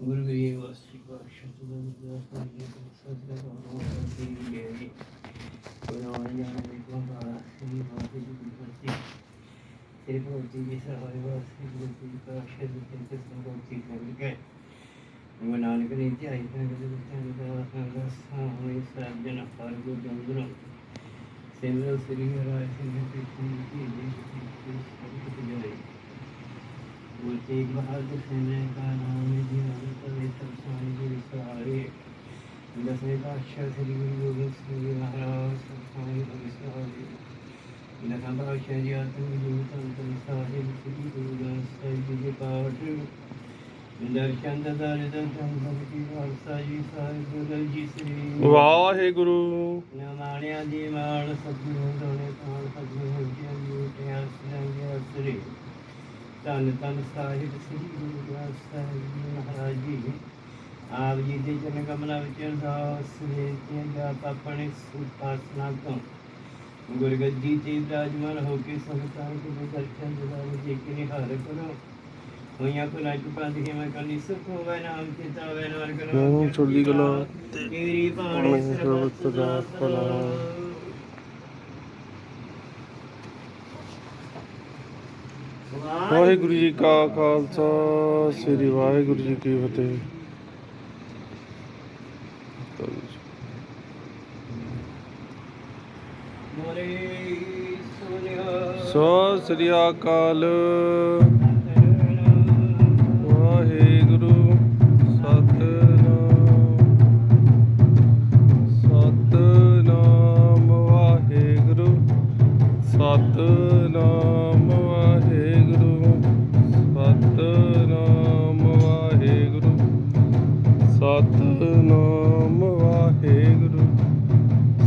गुरुगुरुदेव செல்வ சிறியராய் சிந்தித்து एक बाहर के फैलने का नाम लीजिए अमृतवेतरस्वामी जी विश्वहारी दसवें पातशाह श्री गुरु गोविंद सिंह जी महाराज स्वामी विश्वहारी दसा पातशाह जी आत्म जीवत साहिब श्री गुरुदास साहिब जी के पाठ ਦਰਸ਼ਨ ਦਾ ਦਰਸ਼ਨ ਸੰਭਵਤੀ ਵਾਰਸਾ ਜੀ ਸਾਹਿਬ ਗੁਰੂ ਜੀ ਸ੍ਰੀ ਵਾਹਿਗੁਰੂ ਨਾਮਾਣਿਆ ਜੀ ਮਾਲ ਸਤਿਗੁਰੂ ਦੋਨੇ ਕਾਲ ਸਤਿਗੁਰੂ ਜੀ ਉਠਿਆ ਸ੍ਰੀ ਧੰਨ ਧੰਨ ਸਾਹਿਬ ਸ੍ਰੀ ਗੁਰੂ ਗ੍ਰੰਥ ਸਾਹਿਬ ਜੀ ਮਹਾਰਾਜ ਜੀ ਆਪ ਜੀ ਦੇ ਚਰਨ ਕਮਲਾਂ ਵਿੱਚ ਅਰਦਾਸ ਬੇਨਤੀਆਂ ਦਾ ਆਪਣੇ ਸੁਪਾਸਨਾ ਤੋਂ ਗੁਰਗੱਦੀ ਤੇ ਵਿਰਾਜਮਾਨ ਹੋ ਕੇ ਸੰਗਤਾਂ ਦੇ ਦਰਸ਼ਨ ਦਿਦਾਰ ਜੀ ਕੇ ਨਿਹਾਲ ਕਰੋ। ਹੋਈਆਂ ਕੋ ਨਾ ਚੁਪਾਂ ਦੀ ਮੈਂ ਕੱਲੀ ਸੁਖ ਹੋਵੇ ਨਾਮ ਚੇਤਾ ਹੋਵੇ ਨਾਰ ਕਰੋ। ਹੂੰ, ਕਲਾ ਤੇ ਤੇਰੀ ਬਾਣੀ ਸਰਬਤ ਦਾ ਭਲਾ। ਵਾਹਿਗੁਰੂ ਜੀ ਕਾ ਖਾਲਸਾ ਸ੍ਰੀ ਵਾਹਿਗੁਰੂ ਜੀ ਕੀ ਫਤਿਹ। ਮੋਰੇ ਸੋ ਸ੍ਰੀ ਅਕਾਲ।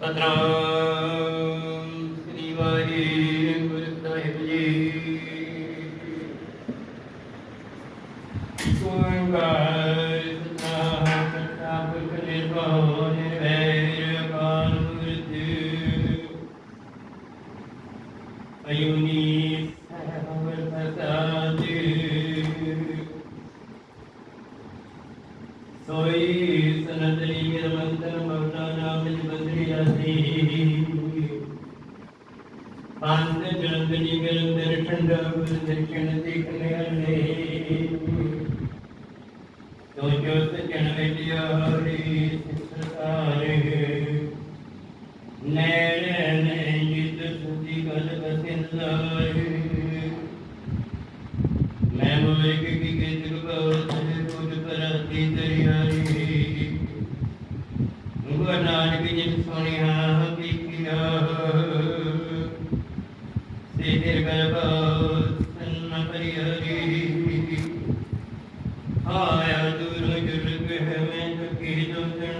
Tadam. सोई सनतरी निरमंतर ममता नाम बंदरी आसी ਪੰਜ ਜਨਮ ਦੀ ਨਿਰੰਤਰ ਠੰਡਾ ਗੁਰ ਦੇਖਣ ਦੇਖਣੇ ਅਨੇ ਤੋ ਜੋਤ ਜਨਮ ਦੀ ਹਰੀ ਸਿਤਾਰੇ ਨੈਣ ਨੇ ਜਿਤ ਸੁਦੀ ਗਲ ਬਸਿੰਦਾ ਮੈਂ ਮੋਏ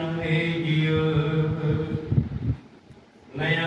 ਦੁਸਣ ਹੈ ਜਿਉ ਮੈਂ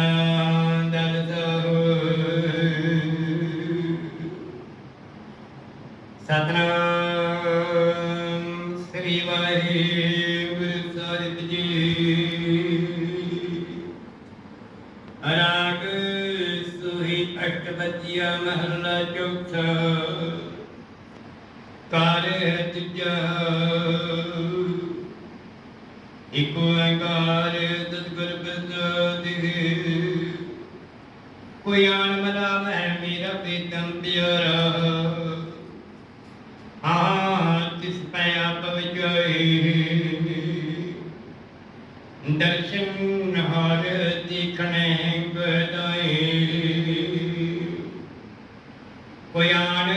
ਅਰਾਗ ਸੁਹੀ ਅਸ਼ਟਪਦੀਆ ਮਹਲਾ ਚੌਥਾ। ਕਾਰੇ ਤਿਜਾ ਇਕ ਓੰਕਾਰ ਤਤਗੁਰ ਪ੍ਰਸਾਦਿ ਕੋਈ ਆਣ ਮਨਾ ਮੈਂ ਮੇਰਾ ਬੇਦਮ ਪਿਆਰਾ। ਹਾਂ ਤਿਸ ਪੈ ਆਪ ਵਿਜੋਈ ਦਰਸ਼ਨ ਹਰ ਦੇਖਣੇ ਗਦਾਈ ਕੋਈ ਆਣ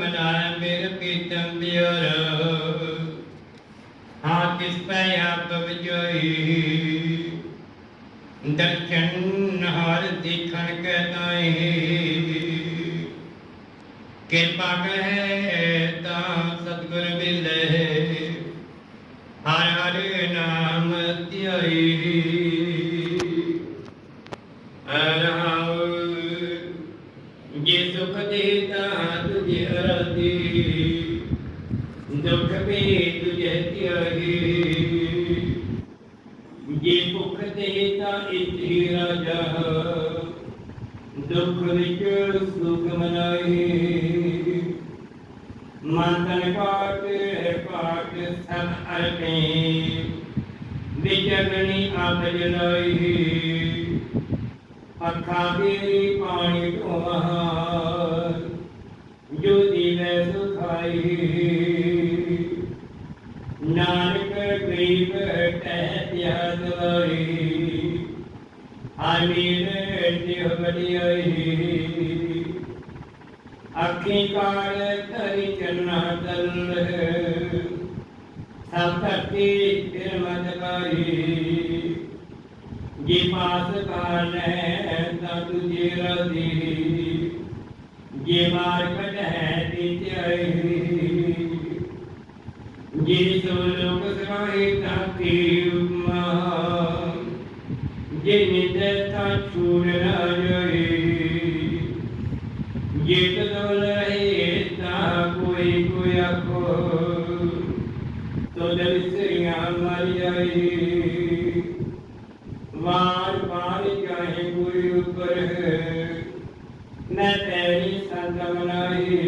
ਮਨਾ ਮੇਰਾ ਪੀਤਮ ਪਿਆਰਾ ਹਾਂ ਤਿਸ ਪੈ ਆਪ ਵਿਜੋਈ ਦਰਸ਼ਨ ਹਰ ਦੇਖਣ ਕਹਤਾਏ ਕਿਰਪਾ ਕਹੈ ਤਾਂ ਸਤਿਗੁਰ ਮਿਲੇ। ਹਰ ਹਰ ਨਾਮ ਧਿਆਈ। ਅਰਹਾਉ, ਜੇ ਸੁਖ ਦੇਤਾ ਤੁਝੇ ਅਰਾਧੀ ਦੁਖ ਵੀ ਤੁਝੇ ਧਿਆਈ। ਜੇ ਭੁਖ ਦੇਤਾ ਇਤਿ ਰਾਜਾ। ਦੁਖ ਵਿੱਚ ਸੁਖ ਮਨਾਈ। ਮਨ ਤਨ ਪਾਟ ਸਭ ਅਰਪੇ ਵਿਚਰਨੀ ਆਪ ਜਨਾਈ ਅੱਖਾਂ ਦੀ ਪਾਣੀ ਢੋਵਾ ਜੋ ਦੀਵੇ ਸੁਖਾਈ। ਨਾਨਕ ਗਰੀਬ ਟਹਿ ਤਿਆਗ ਵਾਰੀ ਆਮੀਰ ਜਿਹ ਵਡਿਆਈ। ਅੱਖੀ ਕਾਲ ਧਰੀ ਚਰਨਾ ਦਲ ਸਭ ਧਰਤੀ ਫਿਰ ਮਤ ਪਾਈ ਜੀ ਪਾਸ ਕਾਲੈ ਤਾ ਤੁਝੇ ਰਦੀ ਜੇ ਮਾਰ ਕਢੈ ਦਿੱਤਿਆਈ ਜੇ ਸੋ ਲੋਕ ਸਰਾਏ ਤਾਤੀ ਉਮਾ ਜੇ ਨਿੰਦ ਤਾ ਛੂੜ ਨਾ ਜਾਏ ਜੇ ਤਦੋ ਰਹੇ ਤਾ ਕੋਈ ਕੋਈ ਆਖੋ ਤੋ ਦਿਲ ਸਿਆਂ ਮਰ ਜਾਏ ਵਾਰ ਵਾਰ ਜਾਏ ਗੁਰੂ ਉਪਰ ਮੈਂ ਤੇਰੀ ਸੰਗ ਮਨਾਈ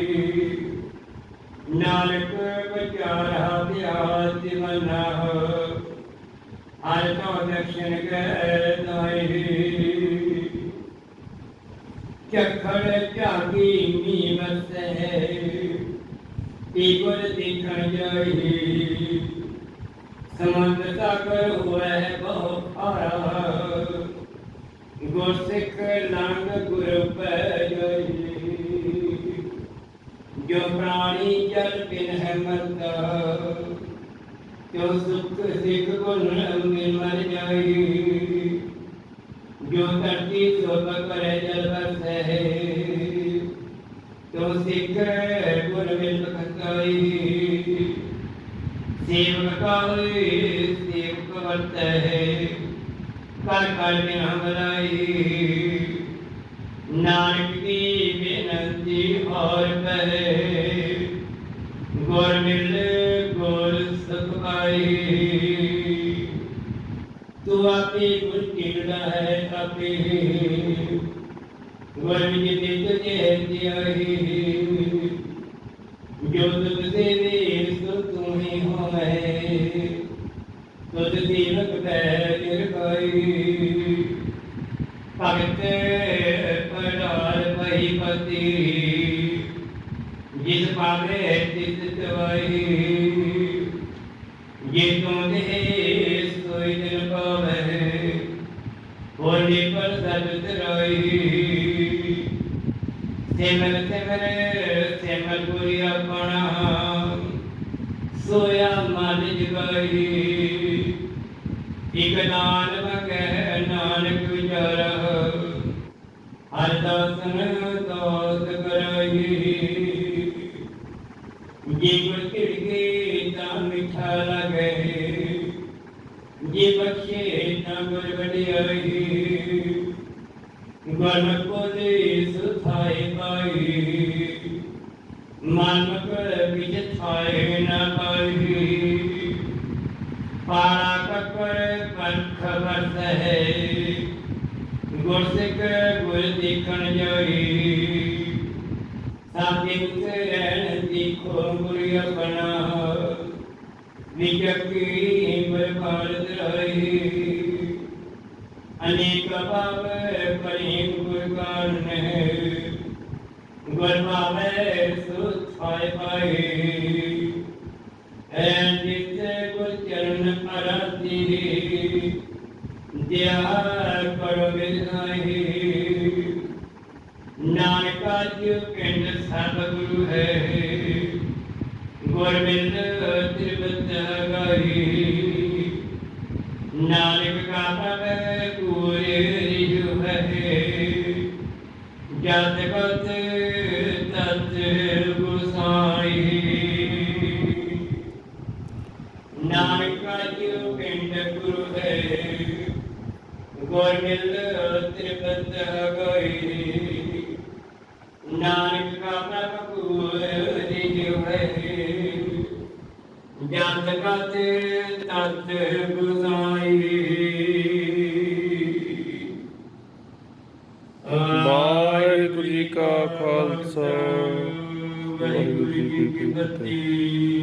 ਨਾਨਕ ਵਿਚਾਰਾ ਵਿਆਜ ਮਨਾ ਹਰ ਤੋਂ ਦਰਸ਼ਨ ਕੈ ਦਾਈ ਚਖੜ ਝਾਗੀ ਨੀ ਵਸੈ ਤੀ ਗੁਰ ਦੇਖਣ ਜਾਈ ਸਮੰਦ ਸਾਗਰ ਹੋਏ ਬਹੁ ਖਾਰਾ ਗੁਰ ਸਿੱਖ ਲੰਗ ਗੁਰ ਪੈ ਜਾਈ ਜੋ ਪ੍ਰਾਣੀ ਜਲ ਬਿਨ ਹੈ ਮਰਦਾ ਜੋ ਸੁਖ ਸਿੱਖ ਗੁਣ ਮਿਲ ਮਰ ਜਾਈ ਜੋ ਧਰਤੀ ਸੋਭ ਕਰੇ ਜਲ ਵਸੈ ਜੋ ਸਿੱਖ ਗੁਣ ਮਿਲ ਬਖਤਾਈ ਸੇਵਕ ਕਾਲੇ ਸੇਵਕ ਵਰਤੈ ਕਰ ਕਰ ਬਿਨਾ ਬਲਾਈ ਨਾਨਕ ਦੀ ਬੇਨਤੀ ਹੋਰ ਕਰੇ ਗੁਰ ਮਿਲ ਗੁਰ ਸਖਾਈ ਤੂੰ ਆਪੇ ਗੁਰ ਕਿਰਦਾ ਹੈ ਆਪੇ। ਗੁਰ ਵਿੱਚ ਤੇ ਤੁਝੇ ਦਿਆਈ ਜੋ ਤੁਧ ਸੇ ਵੀਰ ਸੋ ਤੂੰ ਹੀ ਹੋਵੇਂ। ਤੁਧ ਦੀਨਕ ਪੈ ਨਿਰਭਈ ਭਗਤ ਪੜਾਲ ਪਈ ਪਤੀ। ਜਿਸ ਪਾਵੇ ਤਿਸ ਤਵਾਈ ਜੇ ਤੂੰ ਦੇ ਸੋਈ ਪਾਵੇ ਹੋਲੀ ਪਰ ਸਜ ਤਰਾਈ ਸਿਮਰ ਸਿਮਰ ਸਿਮਰ ਗੁਰੀ ਆਪਣਾ, ਸੋਇਆ ਮਨ ਜਗਾਈ, ਇਕ ਨਾਨ ਮਗੈ ਨਾਨਕ ਵਿਚਾਰ ਹਰ ਦਾਸਨ ਦੋਸ ਕਰਾਈ। ਜੇ ਪਾਰਾ ਕੱਕਰ ਪੰਖ ਵਰਤ ਹੈ ਗੁਰ ਸਿੱਖ ਗੁਰ ਦੇਖਣ ਜਾਈ ਸਾਥੇ ਉਤਰਨ ਦੇਖੋ ਗੁਰ ਆਪਣਾ ਵਿਜਕੀ ਬਰਬਾਦ ਰਹੀ ਅਨੇਕ ਭਾਵ ਪਰਿਮ ਗੁਰ ਕਾਰਨ ਗੁਰ ਭਾਵੇ ਸੁਥਾਇ ਪਾਈ ਐ ਜਿਤ ਗੁਰ ਚਰਨ ਅਰਾਧੀ ਦਿਆ ਕਰੋ ਵਿਧਾਈ ਨਾਨਕਾ ਜੀ ਪਿੰਡ ਸਭ ਗੁਰੂ ਹੈ। ਗੁਰਬਿੰਦ ਤਿਰਬਤ ਗਾਈ ਨਾਨਕ ਕਾ ਪ੍ਰਭ ਜਤ ਕਤ ਤਤ ਗੁਸਾਈ ਵਾਹਿਗੁਰੂ ਜੀ ਕਾ ਖਾਲਸਾ। ਵਾਹਿਗੁਰੂ ਜੀ ਕੀ ਫਤਿਹ।